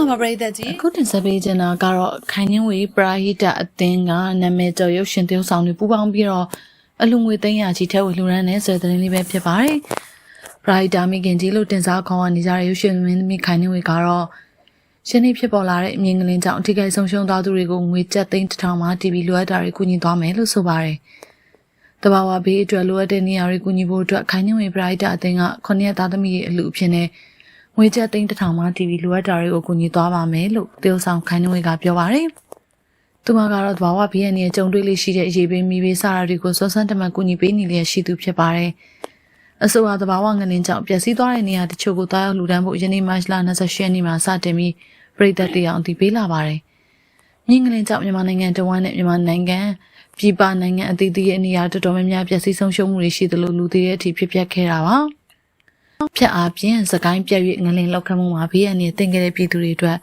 င်္ဂလာပါပရိသတ်ကြီးအခုတင်ဆက်ပေးချင်တာကတော့ခိုင်နှင်းဝေပရာဟိတအသင်းကနာမည်ကျော်ရုပ်ရှင်သရုပ်ဆောင်တွေပူးပေါင်းပြီးတော့အလူငွေသိန်းရာချီထဲဝေလှူဒန်းနေဆိုတဲ့သတင်းလေးပဲဖြစ်ပါတယ်။ပရာဟိတမိခင်ကြီးလို့တင်စားခေါ်နေကြတဲ့ရုပ်ရှင်မင်းသမီးခိုင်နှင်းဝေကတော့ရှင်းနေဖြစ်ပေါ်လာတဲ့အမြင်ကလေးကြောင့်အထူးကိဆုံးရှုံးသွားသူတွေကိုငွေကျပ်သိန်းတစ်ထောင်မှ TV လိုအပ်တာတွေကူညီသွားမယ်လို့ဆိုပါတယ်။တဘာဝဘေးအတွက်လိုအပ်တဲ့နေရာတွေကူညီဖို့အတွက်ခိုင်နှင်းဝေပရာဟိတအသင်းကခုနှစ်ရက်သားသမီးရဲ့အလူအဖြစ်နဲ့ ငွေကျပ်သိန်းတစ်ထောင်မှ TV လိုအပ်တာတွေကိုကူညီသွားပါမယ်လို့တရုတ်ဆောင်ခိုင်နှဝေကပြောပါတယ်။သူမကတော့သဘာဝဘီရဲ့နေကြုံတွေ့လေးရှိတဲ့ရေပေးမိပေးစတာတွေကိုစောစမ်းတမန်ကူညီပေးနေလျက်ရှိသူဖြစ်ပါတယ်။အဆိုပါသဘာဝငလင်းကြောင့်ပျက်စီးသွားတဲ့နေရာတချို့ကိုတားရောက်လူတန်းဖို့ယနေ့မတ်လ28ရက်နေ့မှာစတင်ပြီးပြည်သက်တရားအသိပေးလာပါတယ်။မြင်းငလင်းကြောင့်မြန်မာနိုင်ငံတဝန်းနဲ့မြန်မာနိုင်ငံပြည်ပနိုင်ငံအသီးသီးရဲ့နေရာတော်တော်များများပျက်စီးဆုံးရှုံးမှုတွေရှိသလိုလူသေးတဲ့အထိဖြစ်ပျက်ခဲ့တာပါ။ ဖြတ်အားဖြင့်စကိုင်းပြက်၍ငလင်လောက်ခတ်မှုမှာဘေးအန္တရာယ်တင်ခဲ့တဲ့ပြည်သူတွေအတွက်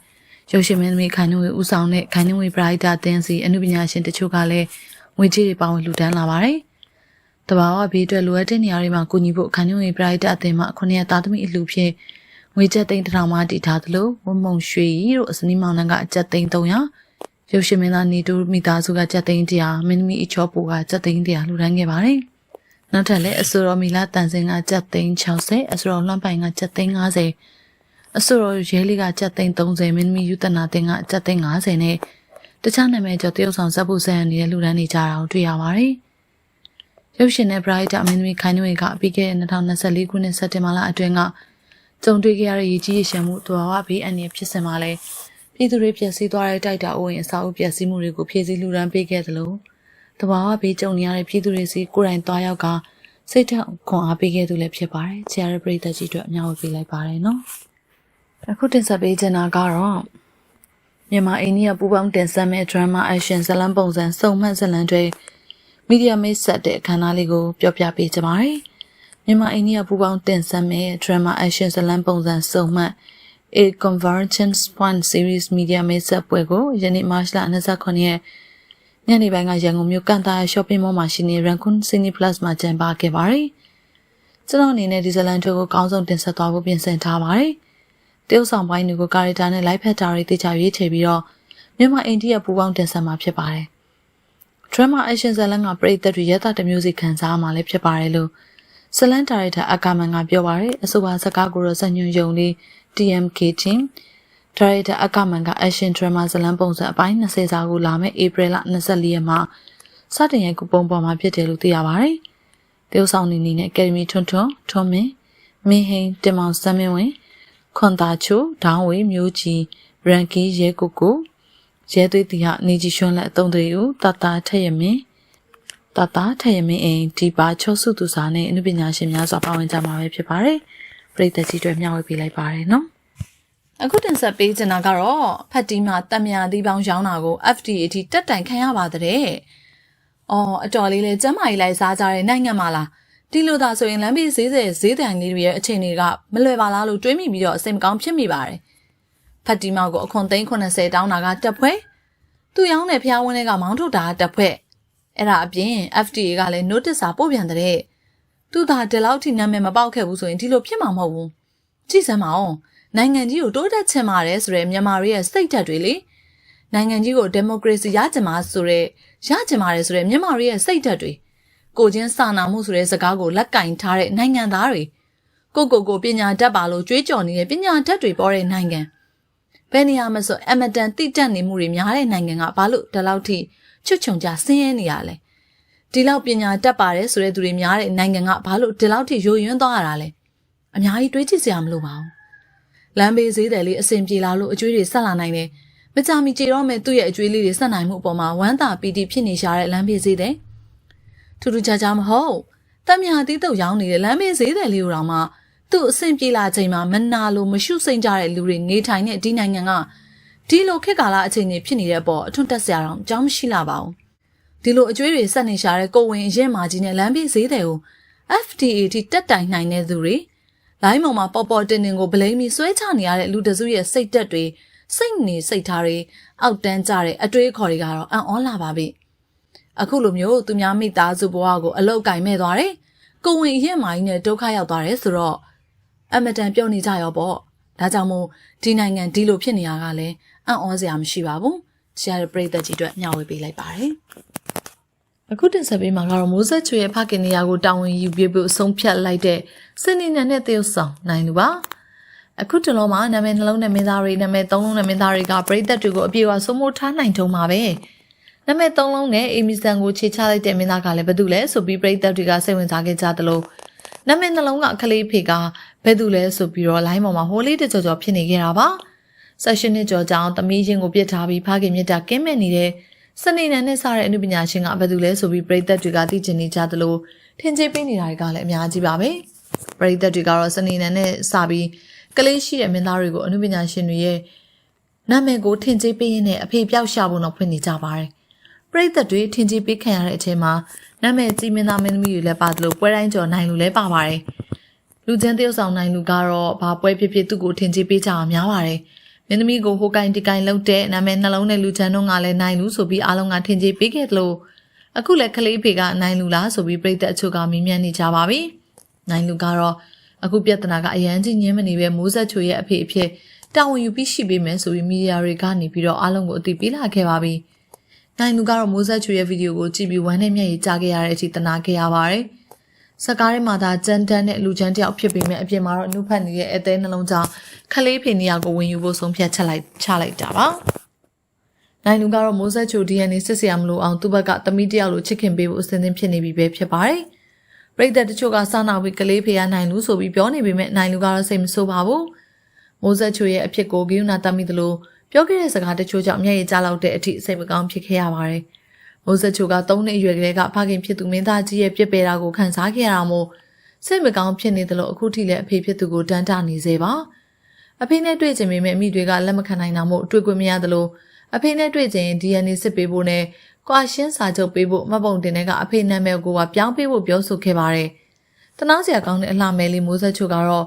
ရုပ်ရှင်မင်းသမီးခိုင်နှဝေဦးဆောင်တဲ့ခိုင်နှဝေပရိုက်တာတင်စီအမှုပညာရှင်တချို့ကလည်းငွေကြေးတွေပါဝင်လှူဒန်းလာပါတယ်။တဘာဝဘေးအတွက်လိုအပ်တဲ့နေရာတွေမှာကူညီဖို့ခိုင်နှဝေပရိုက်တာအသင်းမှခုနှစ်သားသမီးအလှူဖြင့်ငွေကျပ်သိန်းတစ်ထောင်မှတည်ထားသလိုဝမုံရွှေရီတို့အစနီးမောင်နှံကအကျပ်သိန်း300ရုပ်ရှင်မင်းသားနေတူမိသားစုကကျပ်သိန်း100မင်းသမီးအချောပူကကျပ်သိန်း100လှူဒန်းခဲ့ပါတယ်။ နောက်ထပ်လည်းအဆိုတော်မီလာတန်စင်ကကျပ်သိန်း60အဆိုတော်လွှမ်းပိုင်ကကျပ်သိန်း50အဆိုတော်ရဲလေးကကျပ်သိန်း30မင်းမီယူတနာတင်ကကျပ်သိန်း50နဲ့တခြားနာမည်ကျော်တရုတ်ဆောင်ဇက်ဖို့ဆန်နေတဲ့လူဒန်းနေကြတာကိုတွေ့ရပါတယ်။ရုပ်ရှင်နဲ့ Bright အမင်းသမီးခိုင်နှွေကပြီးခဲ့တဲ့2024ခုနှစ်စက်တင်ဘာလအတွင်းကကြုံတွေ့ခဲ့ရတဲ့ရည်ကြီးရရှမ်းမှုတော်ဝဘေးအန္တရာယ်ဖြစ်စင်မှာလဲပြည်သူတွေပျက်စီးသွားတဲ့တိုက်တာအိုးရင်အစာအုပ်ပျက်စီးမှုတွေကိုဖြည့်ဆည်းလူဒန်းပေးခဲ့သလို တဘာဝဘေးကြုံနေရတဲ့ပြည်သူတွေစီကိုယ်တိုင်သွားရောက်ကစိတ်ထက်ခွန်အားပေးခဲ့သူလည်းဖြစ်ပါတယ်။ဆရာရပရိသတ်ကြီးတို့အများကြီးပေးလိုက်ပါတယ်နော်။အခုတင်ဆက်ပေးချင်တာကတော့မြန်မာအိန္ဒိယပူပေါင်းတင်ဆက်မဲ့ drama action ဇလံပုံစံစုံမှတ်ဇလံတွေမီဒီယာမိတ်ဆက်တဲ့အခမ်းအနားလေးကိုပြောပြပေးကြပါမယ်။မြန်မာအိန္ဒိယပူပေါင်းတင်ဆက်မဲ့ drama action ဇလံပုံစံစုံမှတ် A Convergence Point Series Media မိတ်ဆက်ပွဲကိုယနေ့မတ်လ29ရက် ညနေပိုင်းကရန်ကုန်မြို့ကန်တာ shopping mall မှာရှိနေ Rancun Cine Plus မှာကျင်းပခဲ့ပါတယ်။ကျွန်တော်အနေနဲ့ဒီဇလန်တွေကိုကောင်းဆုံးတင်ဆက်သွားဖို့ပြင်ဆင်ထားပါတယ်။တရုတ်ဆောင်ပိုင်းတွေကိုကာရီတာနဲ့ live ဖက်တာတွေတေချာရွေးချယ်ပြီးတော့မြန်မာအိန္ဒိယပူပေါင်းတင်ဆက်မှာဖြစ်ပါတယ်။ drama action ဇလန်ကပရိသတ်တွေရသတဲ့မျိုးစိခံစားမှာလည်းဖြစ်ပါတယ်လို့ဇလန်ဒါရိုက်တာအကာမန်ကပြောပါတယ်။အဆိုပါစကားကိုတော့ဇညွန်ယုံလေး TMK team ဒါရိုက်တာအကမန်က action drama ဇလံပုံစံအပိုင်း20စာကိုလာမယ့်ဧပြီလ24ရက်မှာစတင်ရိုက်ကူပုံပေါ်မှာဖြစ်တယ်လို့သိရပါတယ်။တရုတ်ဆောင်နေနေနဲ့ Academy ထွန်းထွန်းထွန်းမင်းမင်းဟိန်တင်မောင်စမ်းမင်းဝင်ခွန်တာချိုဒေါင်းဝေမျိုးကြီးရန်ကီရဲကိုကိုရဲသွေးတီဟာနေကြီးရွှန်းလက်အုံတွေဦးတတာထက်ရမင်းတတာထက်ရမင်းအိမ်ဒီပါချောစုသူစာနဲ့အနုပညာရှင်များစွာပါဝင်ကြမှာပဲဖြစ်ပါတယ်။ပြည်သက်ကြီးတွေမျှဝေပေးလိုက်ပါတယ်နော်။ အခုတင်ဆက်ပေးချင်တာကတော့ဖတ်တီးမှာတက်မြာသီးပေါင်းရောင်းတာကို FDA အထိတက်တိုင်ခံရပါတဲ့။အော်အတော်လေးလဲကျမ်းမာရေးလိုက်စားကြတဲ့နိုင်ငံမှာလားဒီလိုသာဆိုရင်လမ်းဘေးဈေးတဲ့ဈေးတန်လေးတွေရဲ့အခြေအနေကမလွယ်ပါလားလို့တွေးမိပြီးတော့အစိမ်မကောင်းဖြစ်မိပါတယ်။ဖတ်တီးမောက်ကိုအခွန်သိန်း80တောင်းတာကတက်ဖွဲသူရောင်းတဲ့ဖျားဝင်းတွေကမောင်းထုတ်တာကတက်ဖွဲအဲ့ဒါအပြင် FDA ကလည်း notice စာပို့ပြန်တဲ့သူသာဒီလောက်ထိနာမည်မပေါက်ခဲ့ဘူးဆိုရင်ဒီလိုဖြစ်မှာမဟုတ်ဘူးကြည့်စမ်းပါဦး နိုင်ငံကြီးကိုတိုးတက်ချင်ပါတယ်ဆိုတဲ့မြန်မာတွေရဲ့စိတ်ဓာတ်တွေလေနိုင်ငံကြီးကိုဒီမိုကရေစီရချင်ပါဆိုတဲ့ရချင်ပါတယ်ဆိုတဲ့မြန်မာတွေရဲ့စိတ်ဓာတ်တွေကိုချင်းစာနာမှုဆိုတဲ့စကားကိုလက်ကင်ထားတဲ့နိုင်ငံသားတွေကိုကိုကိုပညာတတ်ပါလို့ကြွေးကြော်နေတဲ့ပညာတတ်တွေပေါ်တဲ့နိုင်ငံဘယ်နေရာမှာဆိုအမတန်တိတက်နေမှုတွေများတဲ့နိုင်ငံကဘာလို့ဒီလောက်ထိချွတ်ချုံကြဆင်းရဲနေရလဲဒီလောက်ပညာတတ်ပါတယ်ဆိုတဲ့သူတွေများတဲ့နိုင်ငံကဘာလို့ဒီလောက်ထိယိုယွင်းသွားရတာလဲအများကြီးတွေးကြည့်စရာမလိုပါဘူး လမ်းဘေးဈေးတယ်လေးအဆင်ပြေလာလို့အကျွေးတွေဆက်လာနိုင်တယ်။မကြမီကြေတော့မဲ့သူ့ရဲ့အကျွေးလေးတွေဆက်နိုင်မှုအပေါ်မှာဝမ်းသာပီတိဖြစ်နေရှာတဲ့လမ်းဘေးဈေးတယ်။ထူးထူးခြားခြားမဟုတ်။တက်မြာတီးတုပ်ရောင်းနေတဲ့လမ်းဘေးဈေးတယ်လေးကိုတော့မှသူ့အဆင်ပြေလာချိန်မှာမနာလို့မရှုစိမ့်ကြတဲ့လူတွေနေထိုင်တဲ့ဒီနိုင်ငံကဒီလိုခေတ်ကာလအချိန်ကြီးဖြစ်နေတဲ့အပေါ်အထွန်းတက်စရာတော့အကြောင်းမရှိလာပါဘူး။ဒီလိုအကျွေးတွေဆက်နေရှာတဲ့ကိုဝင်အရင်မာကြီးနဲ့လမ်းဘေးဈေးတယ်ကို FDA ထိတက်တိုင်နိုင်တဲ့သူတွေ လိုင်းမောင်မှာပေါ်ပေါ်တင်တင်ကိုဗလိမ့်ပြီးဆွဲချနေရတဲ့လူတစုရဲ့စိတ်သက်တွေစိတ်နေစိတ်ထားတွေအောက်တန်းကြတဲ့အတွေးအခေါ်တွေကတော့အံ့ဩလာပါပြီအခုလိုမျိုးသူများမိသားစုဘဝကိုအလောက်ကင်မဲ့သွားတယ်ကိုဝင်ရင်မိုင်းနဲ့ဒုက္ခရောက်သွားတယ်ဆိုတော့အမတန်ပြုံးနေကြရောပေါ့ဒါကြောင့်မို့ဒီနိုင်ငံဒီလိုဖြစ်နေရတာကလည်းအံ့ဩစရာမရှိပါဘူးချစ်ရတဲ့ပရိသတ်ကြီးအတွက်မျှဝေပေးလိုက်ပါတယ် အခုတင်ဆက်ပေးမှာကတော့မိုးဆက်ချွေရဲ့ဖခင်နေရာကိုတာဝန်ယူပြဖို့အဆုံးဖြတ်လိုက်တဲ့စနေနံနဲ့တရုတ်ဆောင်နိုင်လူပါအခုတလုံးမှာနာမည်နှလုံးနဲ့မင်းသားတွေနာမည်သုံးလုံးနဲ့မင်းသားတွေကပရိသတ်တွေကိုအပြေအဝစိုးမိုးထားနိုင်ထုံးပါပဲနာမည်သုံးလုံးနဲ့အေမီဆန်ကိုခြေချလိုက်တဲ့မင်းသားကလည်းဘာတူလဲဆိုပြီးပရိသတ်တွေကစိတ်ဝင်စားခဲ့ကြသလိုနာမည်နှလုံးကခလေးဖေကဘယ်သူလဲဆိုပြီးတော့ line ပေါ်မှာဟိုလေးတကြော်ကြော်ဖြစ်နေခဲ့တာပါဆက်ရှင်နှစ်ကျော်ကြောင့်သမီးချင်းကိုပြစ်ထားပြီးဖခင်မြတ်တာကင်းမဲ့နေတဲ့ စနေနံနဲ့စားတဲ့အမှုပညာရှင်ကဘယ်သူလဲဆိုပြီးပရိသတ်တွေကသိကျင်နေကြသလိုထင်ကြေးပေးနေတာတွေကလည်းအများကြီးပါပဲပရိသတ်တွေကတော့စနေနံနဲ့စပြီးကလေးရှိတဲ့မင်းသားတွေကိုအမှုပညာရှင်တွေရဲ့နာမည်ကိုထင်ကြေးပေးရင်းနဲ့အဖေပြောက်ရှာဖို့တော့ဖွင့်နေကြပါတယ်ပရိသတ်တွေထင်ကြေးပေးခံရတဲ့အချိန်မှာနာမည်ကြီးမင်းသားမင်းသမီးတွေလည်းပါသလိုပွဲတိုင်းကျော်နိုင်လူလည်းပါပါတယ်လူချင်းတယောက်ဆောင်နိုင်လူကတော့ဘာပွဲဖြစ်ဖြစ်သူ့ကိုထင်ကြေးပေးကြအောင်များပါတယ် မင်းသမီးကိုဟိုကိုင်းဒီကိုင်းလုံးတဲ့နာမည်နှလုံးနဲ့လူချမ်းတို့ကလည်းနိုင်လူဆိုပြီးအားလုံးကထင်ကြေးပေးခဲ့တယ်လို့အခုလည်းကလေးဖေကနိုင်လူလားဆိုပြီးပြည်သက်အချို့ကမင်းမြန်းနေကြပါပြီနိုင်လူကတော့အခုပြဿနာကအရန်ကြီးညင်းမနေပဲမိုးဆက်ချိုရဲ့အဖေအဖြစ်တာဝန်ယူပြီးရှိပေးမယ်ဆိုပြီးမီဒီယာတွေကနေပြီးတော့အားလုံးကိုအသိပေးလာခဲ့ပါပြီနိုင်လူကတော့မိုးဆက်ချိုရဲ့ဗီဒီယိုကိုကြည့်ပြီးဝမ်းနဲ့မျက်ရည်ကျခဲ့ရတဲ့အထိတနာခဲ့ရပါတယ် စကားထဲမှာဒါကြမ်းတမ်းတဲ့လူချမ်းတယောက်ဖြစ်ပေမဲ့အပြင်မှာတော့အနုဖတ်နေတဲ့အသေးနှလုံးကြောင့်ခလေးဖေနေရာကိုဝင်ယူဖို့ဆုံးဖြတ်ချက်လိုက်ချလိုက်တာပါနိုင်လူကတော့မိုးဆက်ချို DNA စစ်စရာမလိုအောင်သူ့ဘက်ကသမီးတယောက်လိုချစ်ခင်ပေးဖို့အစဉ်သင်းဖြစ်နေပြီပဲဖြစ်ပါတယ်ပရိသတ်တချို့ကစနာပြီးကလေးဖေရနိုင်လူဆိုပြီးပြောနေပေမဲ့နိုင်လူကတော့စိတ်မဆိုးပါဘူးမိုးဆက်ချိုရဲ့အဖြစ်ကိုဂိယူနာတတ်မိသလိုပြောခဲ့တဲ့စကားတချို့ကြောင့်မျက်ရည်ကျလောက်တဲ့အထိစိတ်မကောင်းဖြစ်ခဲ့ရပါတယ် မိုးဆက်ချိုက၃နှစ်အရွယ်ကလေးကဖခင်ဖြစ်သူမင်းသားကြီးရဲ့ပြစ်ပယ်တာကိုခံစားခဲ့ရတာမို့စိတ်မကောင်းဖြစ်နေသလိုအခုထိလည်းအဖေဖြစ်သူကိုတန်းတနေစေပါအဖေနဲ့တွေ့ချင်ပေမဲ့အမိတွေကလက်မခံနိုင်တာမို့တွေ့ခွင့်မရသလိုအဖေနဲ့တွေ့ချင် DNA စစ်ပေးဖို့နဲ့ကွာရှင်းစာချုပ်ပေးဖို့မှတ်ပုံတင်တဲ့ကအဖေနာမည်ကိုပါပြောင်းပေးဖို့ပြောဆိုခဲ့ပါတယ်။တနာစရာကောင်းတဲ့အလှမဲလေးမိုးဆက်ချိုကတော့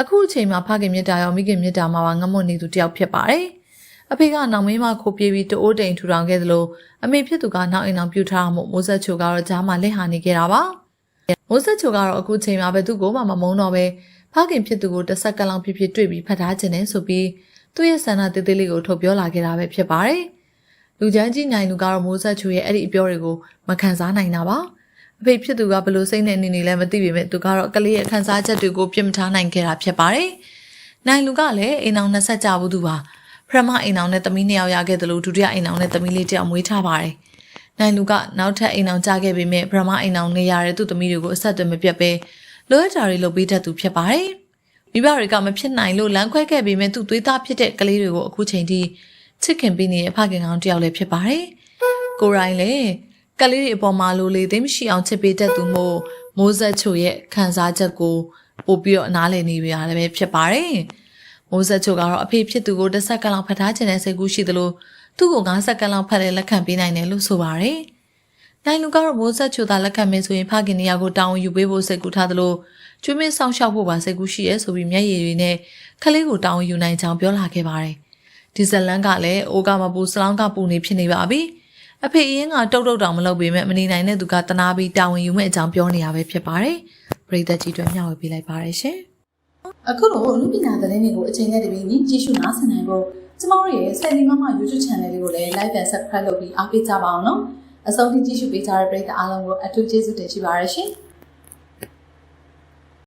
အခုအချိန်မှာဖခင်မြတ်တာရောမိခင်မြတ်တာမှာပါငမွတ်နေသူတယောက်ဖြစ်ပါတယ်။ အဖေကနောင်မင်းမခိုးပြေးပြီးတိုးတိမ်ထူထောင်ခဲ့သလိုအမေဖြစ်သူကနောက်အိမ်အောင်ပြူထားမှုမိုးဆက်ချိုကတော့ကြားမှာလက်ဟာနေခဲ့တာပါ။မိုးဆက်ချိုကတော့အခုချိန်မှာပဲသူ့ကိုမှမမုန်းတော့ပဲဖခင်ဖြစ်သူကိုတစ်ဆက်ကလောင်ဖြစ်ဖြစ်တွေ့ပြီးဖတ်ထားခြင်းနဲ့ဆိုပြီးသူ့ရဲ့ဆန္ဒတေးသေးလေးကိုထုတ်ပြောလာခဲ့တာပဲဖြစ်ပါတယ်။လူချမ်းကြီးနိုင်လူကတော့မိုးဆက်ချူရဲ့အဲ့ဒီအပြောတွေကိုမခံစားနိုင်တာပါ။အဖေဖြစ်သူကဘလို့စိတ်နဲ့နေနေလဲမသိပေမဲ့သူကတော့ကလေးရဲ့ခံစားချက်တွေကိုပြစ်မထားနိုင်ခဲ့တာဖြစ်ပါတယ်။နိုင်လူကလည်းအိမ်အောင်နှစ်ဆက်ကြဘူးသူပါ။ ပထမအိမ်အောင်နဲ့သမီးနှစ်ယောက်ရခဲ့တယ်လို့ဒုတိယအိမ်အောင်နဲ့သမီးလေးတစ်ယောက်မွေးထားပါတယ်။နိုင်လူကနောက်ထပ်အိမ်အောင်ကြခဲ့ပေမဲ့ပထမအိမ်အောင်နေရတဲ့သူ့သမီးတွေကိုအဆက်အသွယ်မပြတ်ပဲလိုအပ်တာတွေလုပ်ပေးတတ်သူဖြစ်ပါတယ်။မိဘတွေကမဖြစ်နိုင်လို့လမ်းခွဲခဲ့ပေမဲ့သူ့သွေးသားဖြစ်တဲ့ကလေးတွေကိုအခုချိန်ထိချစ်ခင်ပေးနေတဲ့ဖခင်ကောင်တယောက်လည်းဖြစ်ပါတယ်။ကိုရိုင်းလည်းကလေးတွေအပေါ်မှာလိုလေသိမရှိအောင်ချစ်ပေးတတ်သူမို့မိုးဆက်ချိုရဲ့ခံစားချက်ကိုပို့ပြီးတော့အနားလည်နေပြရတယ်ပဲဖြစ်ပါတယ်။ မိုးဆက်ချိုကတော့အဖေဖြစ်သူကိုတစ်ဆက်ကလောက်ဖတ်ထားခြင်းနဲ့စိတ်ကူးရှိသလိုသူ့ကို9စက္ကန့်လောက်ဖတ်လဲလက်ခံပေးနိုင်တယ်လို့ဆိုပါတယ်။နိုင်လူကတော့မိုးဆက်ချိုသာလက်ခံမယ်ဆိုရင်ဖခင်နေရာကိုတောင်းယူပေးဖို့စိတ်ကူးထားသလိုကျွေးမင်းဆောင်ရှောက်ဖို့ပါစိတ်ကူးရှိရဲဆိုပြီးမျက်ရည်တွေနဲ့ခလေးကိုတောင်းယူနိုင်ကြောင်းပြောလာခဲ့ပါတယ်။ဒီဇလန်ကလည်းအိုကမပူစလောင်းကပူနေဖြစ်နေပါပြီ။အဖေအရင်ကတုတ်တုတ်တောင်မလုပ်ပေမဲ့မနေနိုင်တဲ့သူကတနာပြီးတာဝန်ယူမဲ့အကြောင်းပြောနေရပဲဖြစ်ပါတယ်။ပရိသတ်ကြီးတွေမျှဝေပေးလိုက်ပါတယ်ရှင်။ အခုလိုအမှုပညာသတင်းတွေကိုအချိန်နဲ့တပြေးညီကြည့်ရှုနားဆင်နိုင်ဖို့ကျမတို့ရဲ့ Sandy Mama YouTube Channel လေးကိုလည်း Like and Subscribe လုပ်ပြီးအားပေးကြပါအောင်နော်အဆုံးထိကြည့်ရှုပေးကြတဲ့ပရိသတ်အားလုံးကိုအထူးကျေးဇူးတင်ရှိပါရရှင်။